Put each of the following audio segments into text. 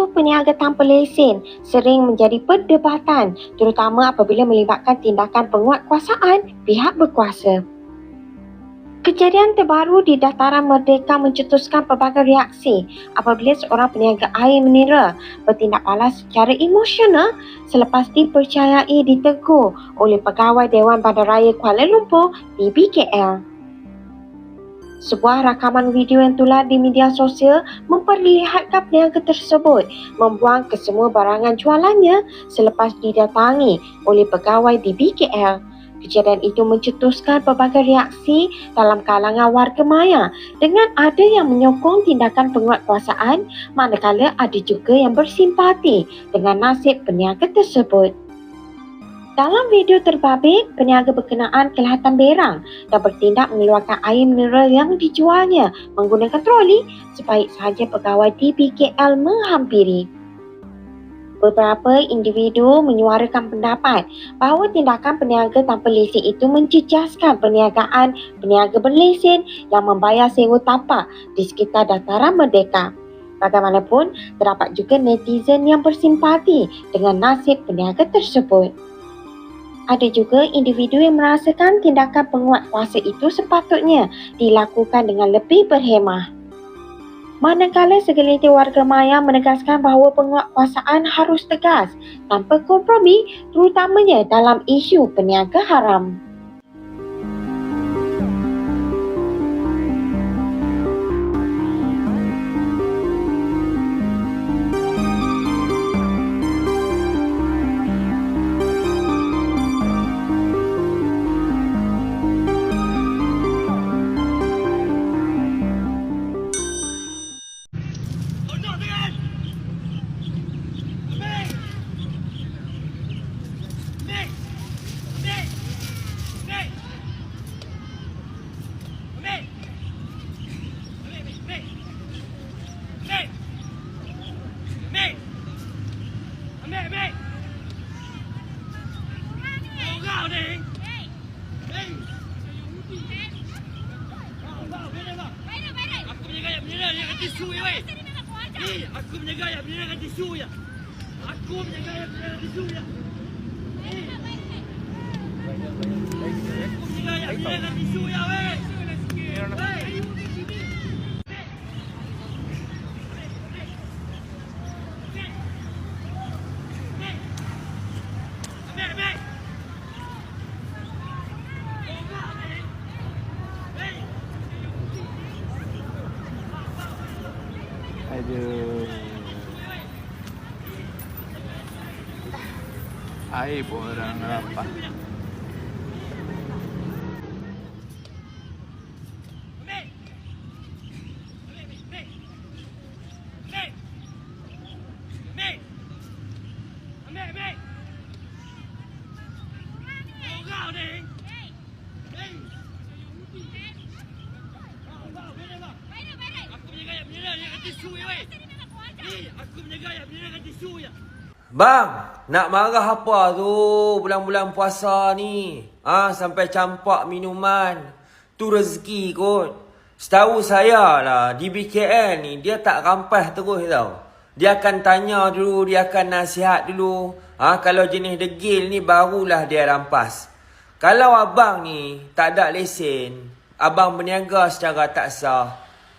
Isu peniaga tanpa lesen sering menjadi perdebatan terutama apabila melibatkan tindakan penguatkuasaan pihak berkuasa. Kejadian terbaru di Dataran Merdeka mencetuskan pelbagai reaksi apabila seorang peniaga air mineral bertindak balas secara emosional selepas dipercayai ditegur oleh Pegawai Dewan Bandaraya Kuala Lumpur DBKL. Sebuah rakaman video yang tular di media sosial memperlihatkan peniaga tersebut membuang kesemua barangan jualannya selepas didatangi oleh pegawai di BKL. Kejadian itu mencetuskan pelbagai reaksi dalam kalangan warga maya dengan ada yang menyokong tindakan penguatkuasaan manakala ada juga yang bersimpati dengan nasib peniaga tersebut. Dalam video terbabit, peniaga berkenaan kelihatan berang dan bertindak mengeluarkan air mineral yang dijualnya menggunakan troli sebaik sahaja pegawai DBKL menghampiri. Beberapa individu menyuarakan pendapat bahawa tindakan peniaga tanpa lesen itu mencecaskan perniagaan peniaga berlesen yang membayar sewa tapak di sekitar dataran merdeka. Bagaimanapun, terdapat juga netizen yang bersimpati dengan nasib peniaga tersebut. Ada juga individu yang merasakan tindakan penguat kuasa itu sepatutnya dilakukan dengan lebih berhemah. Manakala segelintir warga maya menegaskan bahawa penguatkuasaan harus tegas tanpa kompromi terutamanya dalam isu peniaga haram. Aku punya gaya bila dia kata tisu ya weh. Ni, aku punya gaya bila kata tisu ya. Aku punya gaya bila kata tisu ya. Ni. Aku punya gaya bila kata tisu ya weh. Hei. Ambil, ambil. Kau kau ni. Hei. Aduh. Air pun orang rapat. Ambil. Ambil. Ambil, ambil, ambil. Ambil. Ambil. Ambil, ambil. Kau kau ni. Hei. Kau, kau, bila kau? Aku punya gaya bila dia kata tisu ya weh. Ni, aku punya gaya bila dia kata tisu ya. Bang, nak marah apa tu bulan-bulan puasa ni? Ah, ha, sampai campak minuman. Tu rezeki kot. Setahu saya lah, di BKL ni dia tak rampas terus tau. Dia akan tanya dulu, dia akan nasihat dulu. Ah, ha, kalau jenis degil ni barulah dia rampas. Kalau abang ni tak ada lesen, abang berniaga secara tak sah.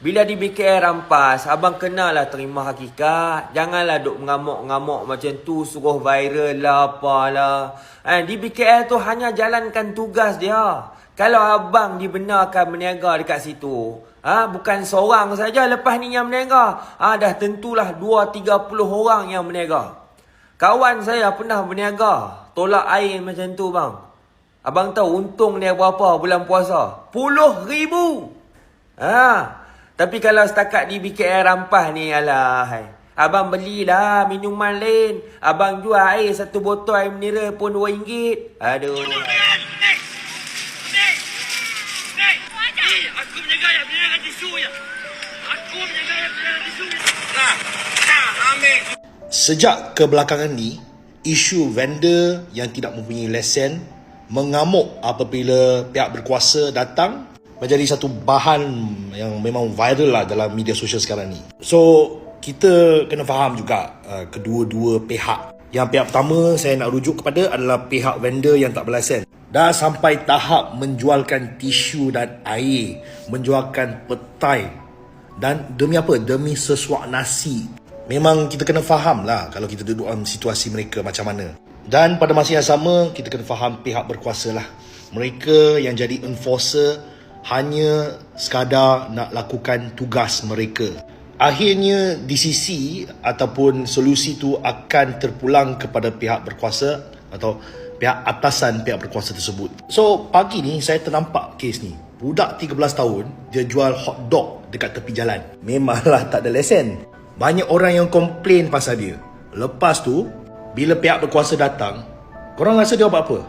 Bila di BKL rampas, abang kenalah terima hakikat. Janganlah duk mengamuk-ngamuk macam tu, suruh viral lah, apalah. Eh, di BKL tu hanya jalankan tugas dia. Kalau abang dibenarkan berniaga dekat situ, ha, bukan seorang saja lepas ni yang berniaga. Ha, dah tentulah 2-30 orang yang berniaga. Kawan saya pernah berniaga, tolak air macam tu bang. Abang tahu untung dia berapa bulan puasa? Puluh ribu. Ha, tapi kalau setakat di BKL rampas ni alah hai. Abang belilah minuman lain. Abang jual air satu botol air mineral pun RM2. Aduh. Aku kata tisu ya. Aku kata tisu ya. Nah, nah, ambil. Sejak kebelakangan ni, isu vendor yang tidak mempunyai lesen mengamuk apabila pihak berkuasa datang menjadi satu bahan yang memang viral lah dalam media sosial sekarang ni. So, kita kena faham juga uh, kedua-dua pihak. Yang pihak pertama saya nak rujuk kepada adalah pihak vendor yang tak berlesen. Dah sampai tahap menjualkan tisu dan air, menjualkan petai dan demi apa? Demi sesuap nasi. Memang kita kena faham lah kalau kita duduk dalam situasi mereka macam mana. Dan pada masa yang sama, kita kena faham pihak berkuasa lah. Mereka yang jadi enforcer hanya sekadar nak lakukan tugas mereka. Akhirnya DCC ataupun solusi tu akan terpulang kepada pihak berkuasa atau pihak atasan pihak berkuasa tersebut. So pagi ni saya ternampak kes ni. Budak 13 tahun dia jual hot dog dekat tepi jalan. Memanglah tak ada lesen. Banyak orang yang komplain pasal dia. Lepas tu bila pihak berkuasa datang, korang rasa dia buat apa?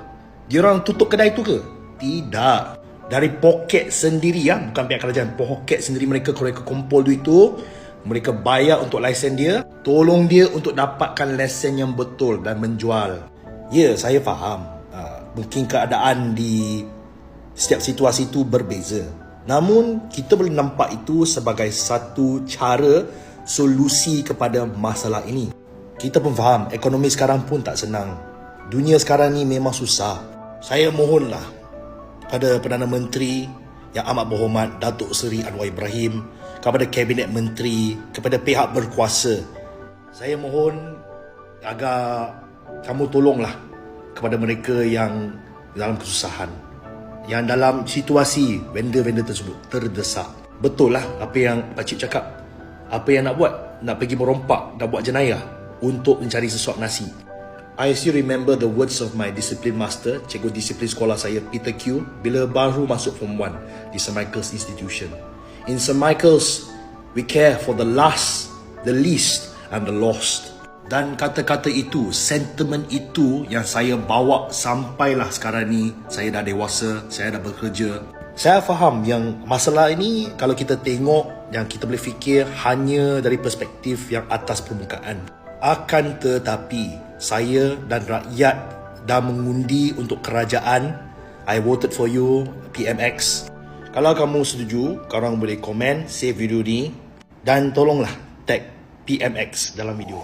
Dia orang tutup kedai tu ke? Tidak. Dari poket sendiri ya, bukan pihak kerajaan, poket sendiri mereka mereka kumpul duit tu, mereka bayar untuk lesen dia, tolong dia untuk dapatkan lesen yang betul dan menjual. Ya, saya faham. Uh, mungkin keadaan di setiap situasi itu berbeza. Namun, kita boleh nampak itu sebagai satu cara solusi kepada masalah ini. Kita pun faham, ekonomi sekarang pun tak senang. Dunia sekarang ni memang susah. Saya mohonlah pada Perdana Menteri yang amat berhormat Datuk Seri Anwar Ibrahim kepada Kabinet Menteri, kepada pihak berkuasa. Saya mohon agar kamu tolonglah kepada mereka yang dalam kesusahan. Yang dalam situasi vendor-vendor tersebut terdesak. Betul lah apa yang Pakcik cakap. Apa yang nak buat? Nak pergi merompak, nak buat jenayah untuk mencari sesuap nasi. I still remember the words of my discipline master, cikgu disiplin sekolah saya, Peter Q, bila baru masuk Form 1 di St. Michael's Institution. In St. Michael's, we care for the last, the least and the lost. Dan kata-kata itu, sentiment itu yang saya bawa sampailah sekarang ni. Saya dah dewasa, saya dah bekerja. Saya faham yang masalah ini kalau kita tengok yang kita boleh fikir hanya dari perspektif yang atas permukaan. Akan tetapi, saya dan rakyat dah mengundi untuk kerajaan. I voted for you, PMX. Kalau kamu setuju, korang boleh komen, save video ni dan tolonglah tag PMX dalam video.